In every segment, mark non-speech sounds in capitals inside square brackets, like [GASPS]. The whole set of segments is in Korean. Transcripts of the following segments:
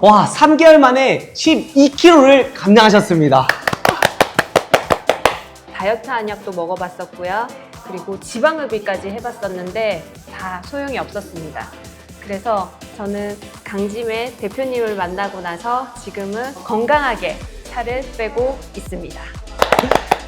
와, 3개월 만에 12kg를 감량하셨습니다. 다이어트 한약도 먹어봤었고요. 그리고 지방흡입까지 해봤었는데 다 소용이 없었습니다. 그래서 저는 강짐의 대표님을 만나고 나서 지금은 건강하게 살을 빼고 있습니다.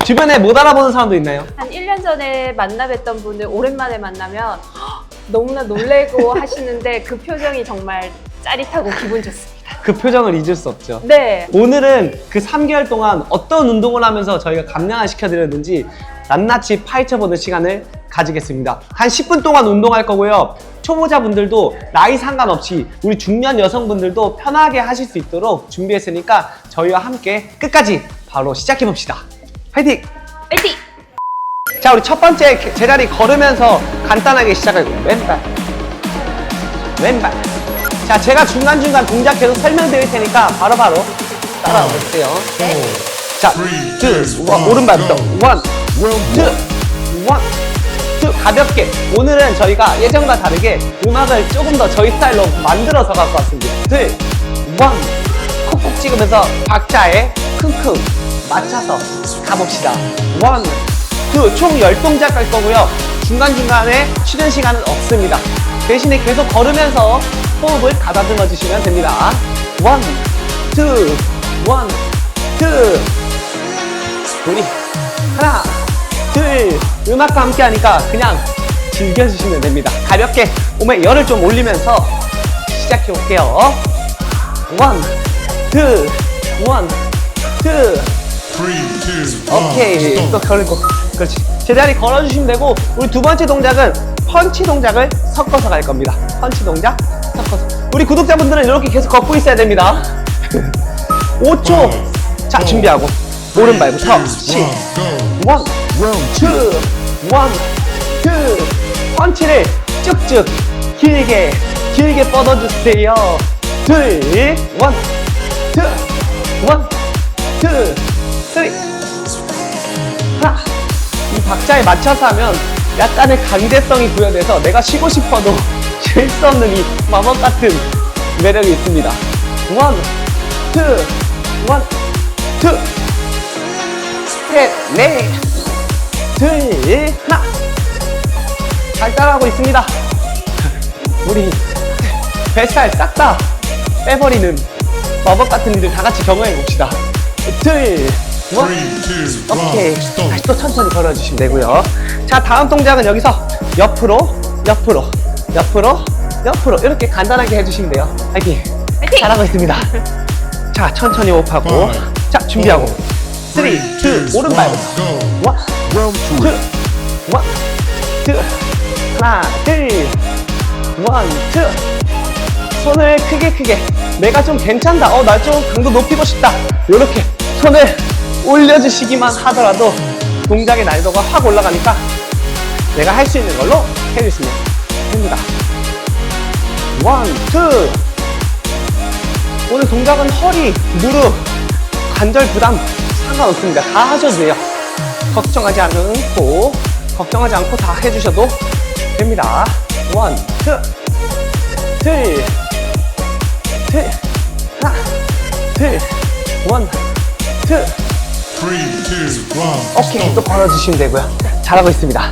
주변에 못 알아보는 사람도 있나요? 한 1년 전에 만나 뵀던 분을 오랜만에 만나면 헉, [GASPS] 너무나 놀래고 하시는데 그 표정이 정말 짜릿하고 기분 좋습니다. 그 표정을 잊을 수 없죠. 네. 오늘은 그 3개월 동안 어떤 운동을 하면서 저희가 감량을 시켜드렸는지 낱낱이 파헤쳐보는 시간을 가지겠습니다. 한 10분 동안 운동할 거고요. 초보자분들도 나이 상관없이 우리 중년 여성분들도 편하게 하실 수 있도록 준비했으니까 저희와 함께 끝까지 바로 시작해봅시다. 화이팅! 파이팅! 자, 우리 첫 번째 개- 제자리 걸으면서 간단하게 시작하고 왼발, 왼발. 자, 제가 중간중간 동작 계속 설명드릴 테니까 바로바로 따라오세요. 자, 둘, 원, 오른발부터 원, 투, 원, 투. 가볍게. 오늘은 저희가 예전과 다르게 음악을 조금 더 저희 스타일로 만들어서 갖고 왔습니다. 둘, 원, 콕콕 찍으면서 박자에 킁킁 맞춰서 가봅시다. 원, 투. 총 10동작 할 거고요. 중간중간에 쉬는 시간은 없습니다. 대신에 계속 걸으면서 호흡을 가다듬어 주시면 됩니다. 원, 투, 원, 투. 우리 하나, 둘. 음악과 함께 하니까 그냥 즐겨주시면 됩니다. 가볍게 몸에 열을 좀 올리면서 시작해 볼게요. 원, 투, 원, 투. 오케이. 또 걸고. 그렇지. 제자리 걸어주시면 되고, 우리 두 번째 동작은 펀치 동작을 섞어서 갈 겁니다. 펀치 동작 섞어서. 우리 구독자분들은 이렇게 계속 걷고 있어야 됩니다. [LAUGHS] 5초. 자, 준비하고. 오른발부터 시. 원, 투, 원, 투. 펀치를 쭉쭉 길게, 길게 뻗어주세요. 둘, 원, 투, 원, 투, 쓰리. 하나. 이 박자에 맞춰서 하면 약간의 강제성이 부여돼서 내가 쉬고 싶어도 [LAUGHS] 쉴 수 없는 이 마법 같은 매력이 있습니다. 원, 투, 원, 투, 셋, 넷, 둘, 하나. 잘 따라하고 있습니다. [LAUGHS] 우리 뱃살 싹 다 빼버리는 마법 같은 일을 다 같이 경험해 봅시다. 둘, 원, 오케이. 다시 또 천천히 걸어주시면 되고요. 자, 다음 동작은 여기서 옆으로, 옆으로, 옆으로, 옆으로 이렇게 간단하게 해주시면 돼요. 화이팅! 파이팅! 잘하고 있습니다. 자, 천천히 호흡하고. 자, 준비하고. 3, 2, 오른발부터. 원, 투, 원, 투. 하나, 둘, 원, 투. 손을 크게 크게. 내가 좀 괜찮다. 어, 나 좀 강도 높이고 싶다. 이렇게 손을 올려주시기만 하더라도 동작의 난이도가 확 올라가니까 내가 할 수 있는 걸로 해주시면 됩니다. 원, 투. 오늘 동작은 허리, 무릎, 관절 부담 상관없습니다. 다 하셔도 돼요. 걱정하지 않고, 걱정하지 않고 다 해주셔도 됩니다. 원, 투, 둘, 둘, 하나, 둘, 원, 투. 오케이, 또 걸어주시면 되고요. 잘하고 있습니다.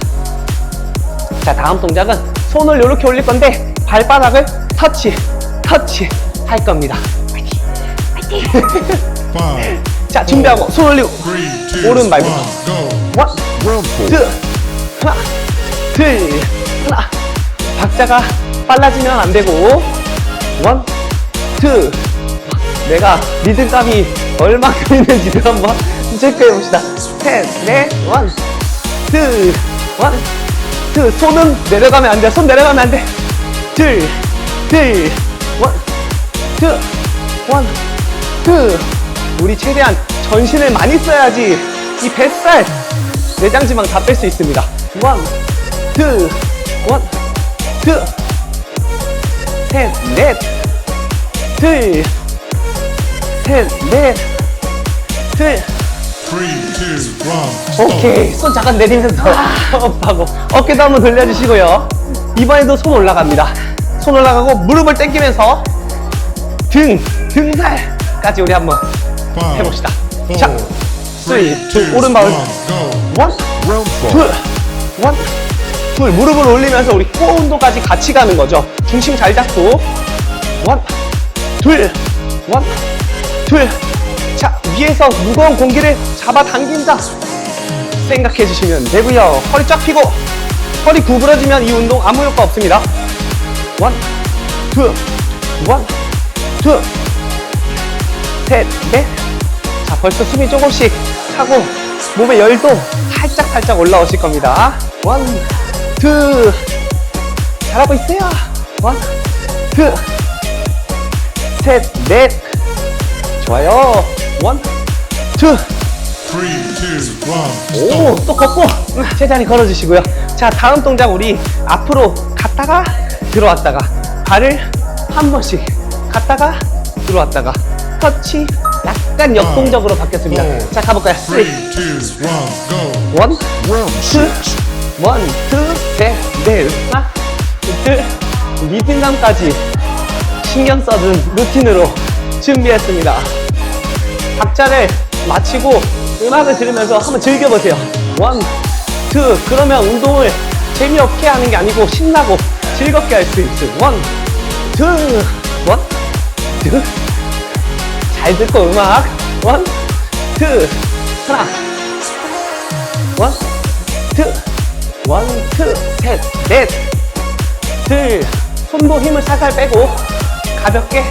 자, 다음 동작은 손을 이렇게 올릴 건데 발바닥을 터치, 터치 할 겁니다. [LAUGHS] 자, 준비하고 손 올리고 오른발부터. 원, 투, 하나, 둘, 하나. 박자가 빨라지면 안 되고 원, 투. 내가 리듬감이 얼마큼 있는지를 한번 체크해 봅시다. 셋, 넷, 원, 투, 원, 투. 손은 내려가면 안 돼. 손 내려가면 안 돼. 둘, 둘, 원, 투, 원, 투. 우리 최대한 전신을 많이 써야지 이 뱃살 내장 지방 다 뺄 수 있습니다. 원, 투, 원, 투, 셋, 넷, 둘, 셋, 넷, 둘. 오케이. 손 잠깐 내리면서 호흡하고 어깨도 한번 돌려주시고요. 이번에도 손 올라갑니다. 손 올라가고 무릎을 당기면서 등, 등살까지 우리 한번 해봅시다. 자, three, 쓰리, two, 오른 바울. one, go. 원, Round 둘, four. 원, 둘. 무릎을 올리면서 우리 코어 운동까지 같이 가는 거죠. 중심 잘 잡고. 원, 둘, 원, 둘. 자, 위에서 무거운 공기를 잡아 당긴다. 생각해 주시면 되고요. 허리 쫙 펴고 허리 구부러지면 이 운동 아무 효과 없습니다. 원, 투, 원, 투, 셋, 넷. 자, 벌써 숨이 조금씩 차고 몸의 열도 살짝 살짝 올라오실 겁니다. 원, 투. 잘하고 있어요. 원, 투, 셋, 넷. 좋아요. 원, 투. 오, 또 걷고 제자리 걸어주시고요. 자, 다음 동작 우리 앞으로 갔다가 들어왔다가 발을 한 번씩 갔다가 들어왔다가 터치 약간 역동적으로 바뀌었습니다. 오. 자, 가볼까요? 쓰리, Three, two, one, go. 원, Round 투, six. 원, 투, 셋, 넷, 하나, 둘, 리듬감까지 신경 써준 루틴으로 준비했습니다. 박자를 맞추고 음악을 들으면서 한번 즐겨보세요. 원, 투. 그러면 운동을 재미없게 하는 게 아니고 신나고 즐겁게 할 수 있어요. 원, 투. 원, 투. 잘 듣고 음악. 원, 투. 하나. 원, 투. 원, 투. 셋, 넷. 둘. 손도 힘을 살살 빼고 가볍게,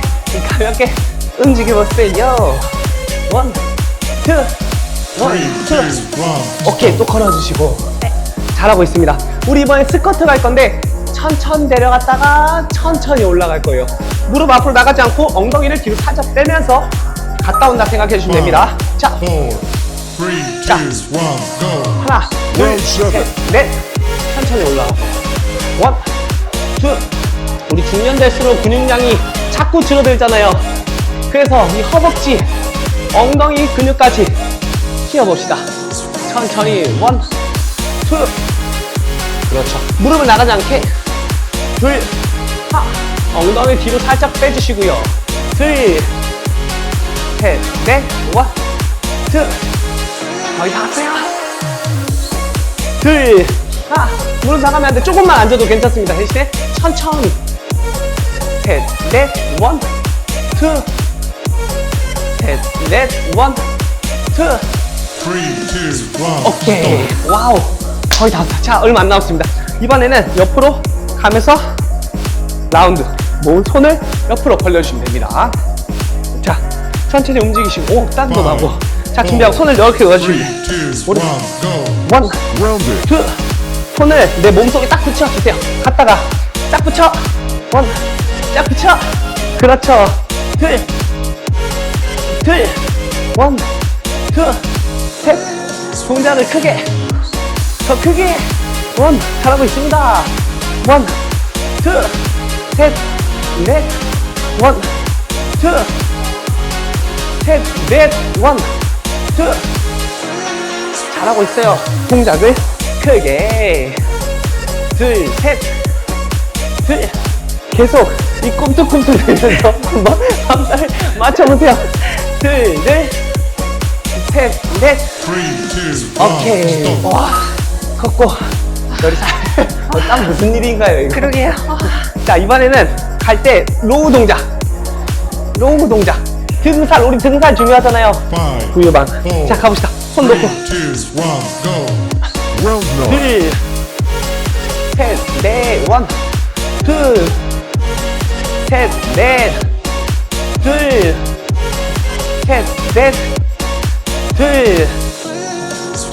가볍게 움직여보세요. 원, 투. 원, 투. 오케이 또 걸어주시고. 잘하고 있습니다. 우리 이번에 스쿼트 갈 건데 천천히 내려갔다가 천천히 올라갈 거예요. 무릎 앞으로 나가지 않고 엉덩이를 뒤로 살짝 빼면서 갔다 온다 생각해 주시면 됩니다. 자. 자. 하나 Round seven. 둘셋 넷. 천천히 올라가고 원 투 우리 중년 될수록 근육량이 자꾸 줄어들잖아요. 그래서 이 허벅지 엉덩이 근육까지 키워봅시다. 천천히 원, 투. 그렇죠. 무릎을 나가지 않게. 둘, 하. 엉덩이 뒤로 살짝 빼주시고요. 둘, 셋, 넷, 원, 투. 거의 다 왔어요. 둘, 하. 무릎 나가면 안 돼. 조금만 앉아도 괜찮습니다. 대신에 천천히. 셋, 넷, 원, 투 셋, 넷, 원, 투 Three, two, one. 오케이. stop. 와우. 거의 다 왔다. 자, 얼마 안 남았습니다. 이번에는 옆으로 가면서 라운드. 몸, 손을 옆으로 벌려주시면 됩니다. 자, 천천히 움직이시고, 오, 딴도 나고. 자, 준비하고 손을 이렇게 넣어주시면 돼요. One, go. 원. 투. 손을 내 몸속에 딱 붙여주세요. 갔다가 딱 붙여. 원, 딱 붙여. 그렇죠. 둘, 둘, 원, 투, 셋. 동작을 크게. 더 크게. 원, 잘하고 있습니다. 원, 투, 셋, 넷, 원, 투, 셋, 넷, 원, 투. 잘하고 있어요. 동작을 크게. 둘, 셋, 둘. 계속 이 꿈틀꿈틀대면서 [LAUGHS] 한번 함사를 맞춰보세요. 둘, 둘, 셋, 넷. Three, two, one, 오케이. 와, 걷고. 머리 잘. 어, 땀 무슨 일인가요, 이거? 그러게요. 자, 이번에는 갈 때 로우 동작. 로우 동작. 등살, 우리 등살 중요하잖아요. Five, 부유방. four, 자, 가봅시다. 손 놓고. three, two, one, go. Round nine. 둘, 셋, 넷, 원, 둘, 셋, 넷, 둘, 셋, 넷, 둘.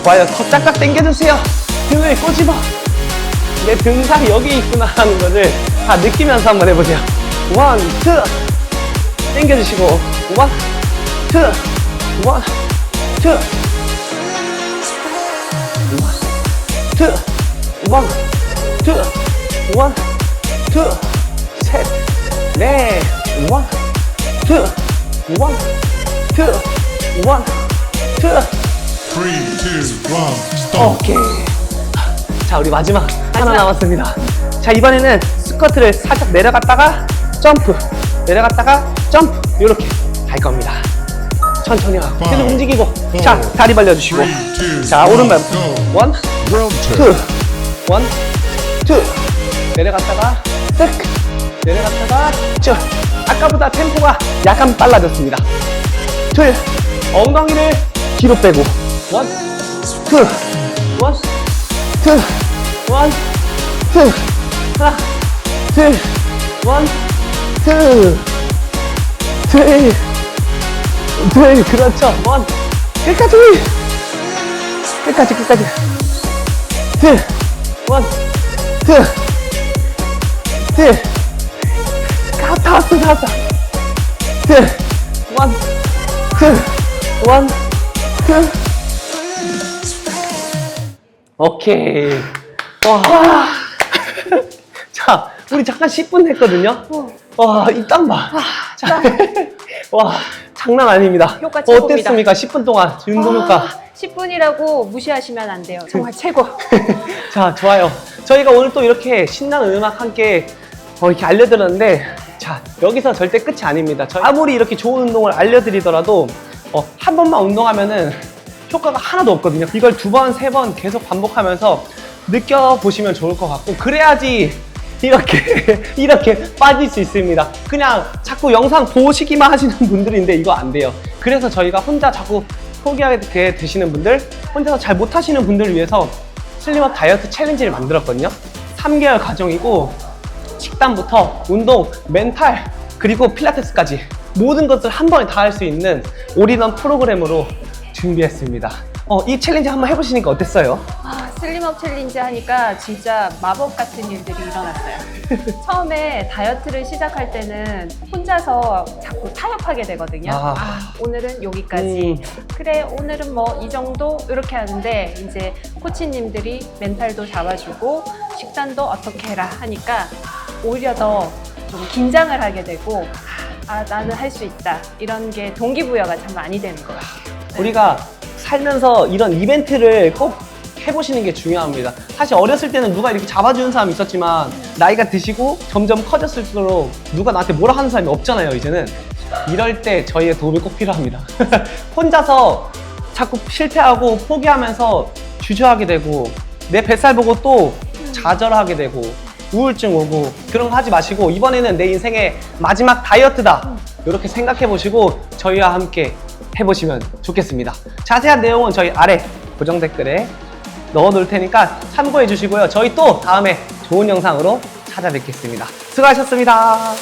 좋아요. 더 짝짝 당겨주세요. 등을 꼬집어. 내 등살이 여기 있구나 하는 것을 다 느끼면서 한번 해보세요. 원, 투. 당겨주시고. 원, 투, 원, 투. 투, 원, 투, 원, 투, 셋, 넷, 원, 투, 원, 투, 원, 투. Three, two, one, stop. 오케이. 자, 우리 마지막 하나 남았습니다. 자, 이번에는 스쿼트를 살짝 내려갔다가 점프, 내려갔다가 점프 이렇게 갈 겁니다. 천천히 하고 계속 움직이고 자 다리 벌려주시고 자 오른발. 원 투. 원, 투. 내려갔다가 쓱, 내려갔다가 쭉. 아까보다 템포가 약간 빨라졌습니다. 둘, 엉덩이를 뒤로 빼고. 원, 투, 원, 투, 원, 투, 하나, 둘, 원, 투, 둘, 둘, 그렇죠. 원, 끝까지, 끝까지, 끝까지. 둘, 원, 둘, 둘, 다, 다 왔어, 다 왔어. 둘, 원, 둘, 원, 둘. 오케이. 와. [LAUGHS] 자, 우리 잠깐 10분 했거든요. 와, 이 땀 봐. 자, [LAUGHS] 와, 장난 아닙니다. 효과 최고입니다. 어땠습니까? 10분 동안 운동 효과. 10분이라고 무시하시면 안 돼요. 정말 최고. [LAUGHS] 자, 좋아요. 저희가 오늘 또 이렇게 신나는 음악 함께 어, 이렇게 알려드렸는데, 자, 여기서 절대 끝이 아닙니다. 아무리 이렇게 좋은 운동을 알려드리더라도, 어, 한 번만 운동하면은 효과가 하나도 없거든요. 이걸 두 번, 세 번 계속 반복하면서 느껴보시면 좋을 것 같고, 그래야지 이렇게, [LAUGHS] 이렇게 빠질 수 있습니다. 그냥 자꾸 영상 보시기만 하시는 분들인데 이거 안 돼요. 그래서 저희가 혼자 자꾸 포기하게 되시는 분들, 혼자서 잘 못하시는 분들을 위해서 슬림업 다이어트 챌린지를 만들었거든요. 3개월 과정이고 식단부터 운동, 멘탈, 그리고 필라테스까지 모든 것을 한 번에 다 할 수 있는 올인원 프로그램으로 준비했습니다. 어, 이 챌린지 한번 해보시니까 어땠어요? 아, 슬림업 챌린지 하니까 진짜 마법 같은 일들이 일어났어요. [LAUGHS] 처음에 다이어트를 시작할 때는 혼자서 자꾸 타협하게 되거든요. 아. 아, 오늘은 여기까지. 그래, 오늘은 뭐 이 정도 이렇게 하는데 이제 코치님들이 멘탈도 잡아주고 식단도 어떻게 해라 하니까 오히려 더 좀 긴장을 하게 되고 아, 나는 할 수 있다. 이런 게 동기부여가 참 많이 되는 것 같아요. 우리가 살면서 이런 이벤트를 꼭 해보시는 게 중요합니다. 사실 어렸을 때는 누가 이렇게 잡아주는 사람이 있었지만 나이가 드시고 점점 커졌을수록 누가 나한테 뭐라 하는 사람이 없잖아요, 이제는. 이럴 때 저희의 도움이 꼭 필요합니다. [LAUGHS] 혼자서 자꾸 실패하고 포기하면서 주저하게 되고 내 뱃살 보고 또 좌절하게 되고 우울증 오고 그런 거 하지 마시고 이번에는 내 인생의 마지막 다이어트다. 이렇게 생각해 보시고 저희와 함께 해보시면 좋겠습니다. 자세한 내용은 저희 아래 고정 댓글에 넣어 놓을 테니까 참고해 주시고요. 저희 또 다음에 좋은 영상으로 찾아뵙겠습니다. 수고하셨습니다